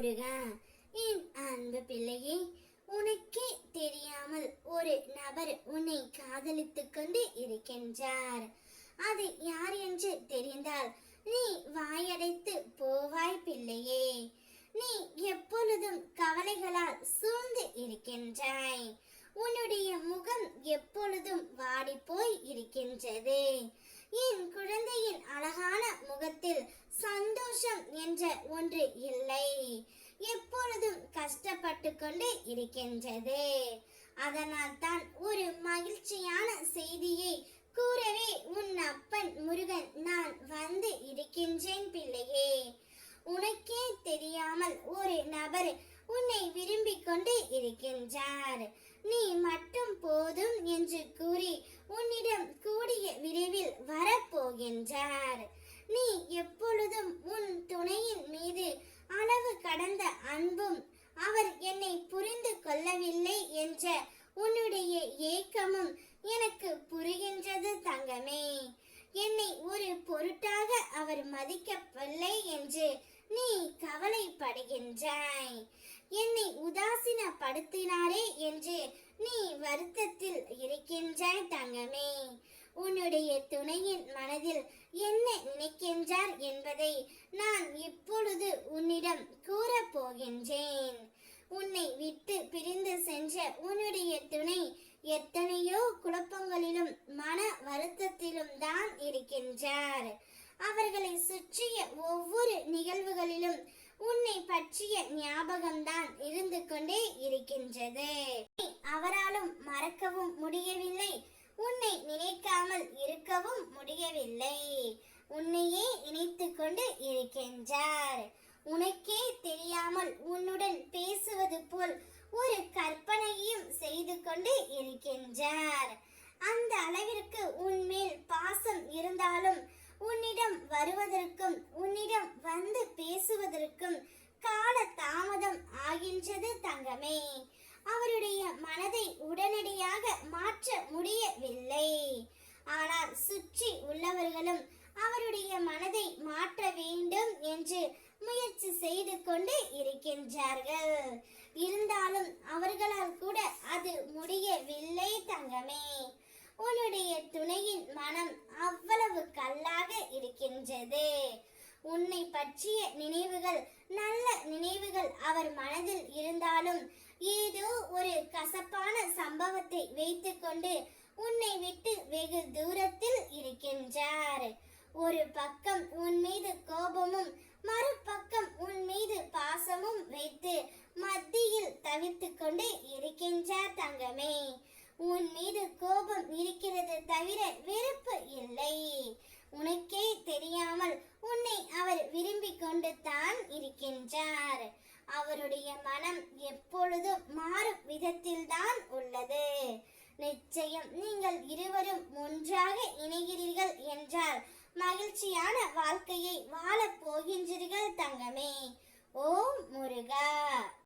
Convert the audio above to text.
முருகா என் அன்பு பிள்ளையே உனக்கே தெரியாமல் ஒரு நபர் உன்னை காதலித்துக் கொண்டு இருக்கின்றார். அது யார் என்று தெரிந்தால் நீ வாயடைத்து போவாய் பிள்ளையே. நீ எப்பொழுதும் கவலைகளால் சூழ்ந்து இருக்கின்றாய். உன்னுடைய முகம் எப்பொழுதும் வாடி போய் இருக்கின்றது. என் குழந்தையின் அழகான சந்தோஷம் என்ற ஒன்று இல்லை. எப்பொழுதும் கஷ்டப்பட்டு கொண்டே இருக்கின்றது. அதனால் தான் ஒரு மகிழ்ச்சியான செய்தியை கூறவே உன் அப்பன் முருகன் நான் வந்து இருக்கின்றேன் பிள்ளையே. உனக்கே தெரியாமல் ஒரு நபர் உன்னை விரும்பிக் கொண்டு இருக்கின்றார். நீ மட்டும் போதும் என்று கூறி உன்னிடம் கூடிய விரைவில் வரப்போகின்றார். நீ எப்பொழுதும் உன் துணையின் மீது அளவு கடந்த அன்பும் அவர் என்னை புரிந்து கொள்ளவில்லை என்ற உன்னுடைய ஏக்கமும் எனக்கு புரிகின்றது தங்கமே. என்னை ஒரு பொருட்டாக அவர் மதிக்கவில்லை என்று நீ கவலைப்படுகின்றாய். என்னை உதாசீனப்படுத்தினாரே என்று நீ வருத்தத்தில் இருக்கின்றாய் தங்கமே. உன்னுடைய துணையின் மனதில் என்ன நினைக்கின்றார் என்பதை நான் இப்பொழுது உன்னிடம் கூறப் போகின்றேன் உன்னை விட்டு பிரிந்து சென்ற உன்னுடைய துணை எத்தனையோ குழப்பங்களிலும் மன வருத்தத்திலும் தான் இருக்கின்றார். அவர்களை சுற்றிய ஒவ்வொரு நிகழ்வுகளிலும் உன்னை பற்றிய ஞாபகம்தான் இருந்து கொண்டே இருக்கின்றது. அவராலும் மறக்கவும் முடியவில்லை. உன்னை நினைக்காமல் இருக்கவும் முடியவில்லை. உன்னையே இணைத்து கொண்டு இருக்கின்றார். உனக்கே தெரியாமல் உன்னுடன் பேசுவது போல் ஒரு கற்பனையும் செய்து கொண்டு இருக்கின்றார். அந்த அளவிற்கு உன்மேல் பாசம் இருந்தாலும் உன்னிடம் வருவதற்கும் உன்னிடம் வந்து பேசுவதற்கும் கால தாமதம் ஆகின்றது தங்கமே. அவருடைய மனதை உடனடியாக மாற்ற ஆனால் சுற்றி உள்ளவர்களும் அவருடைய மனதை மாற்ற வேண்டும் என்று முயற்சி செய்து கொண்டு இருக்கின்றார்கள். இருந்தாலும் அவர்களால் கூட அது முடியவில்லை தங்கமே. உன்னுடைய துணையின் மனம் அவ்வளவு கல்லாக இருக்கின்றது. உன்னை பற்றிய நினைவுகள் நல்ல நினைவுகள் அவர் மனதில் இருந்தாலும் ஏதோ ஒரு கசப்பான சம்பவத்தை வைத்துக்கொண்டு உன்னை விட்டு வெகு தூரத்தில் இருக்கின்றார். ஒரு பக்கம் உன் மீது கோபமும் மறுபக்கம் உன் மீது பாசமும் வைத்து மத்தியில் தவித்துக் கொண்டு இருக்கின்றார் தங்கமே. உன் மீது கோபம் இருக்கிறது தவிர வெறுப்பு இல்லை. உனக்கே தெரியாமல் உன்னை அவர் விரும்பிக் கொண்டு தான் இருக்கின்றார். அவருடைய மனம் எப்பொழுதும் மாறும் விதத்தில் தான் உள்ளது. நிச்சயம் நீங்கள் இருவரும் ஒன்றாக இணைகிறீர்கள் என்றால் மகிழ்ச்சியான வாழ்க்கையை வாழப் போகின்றீர்கள் தங்கமே. ஓம் முருகா.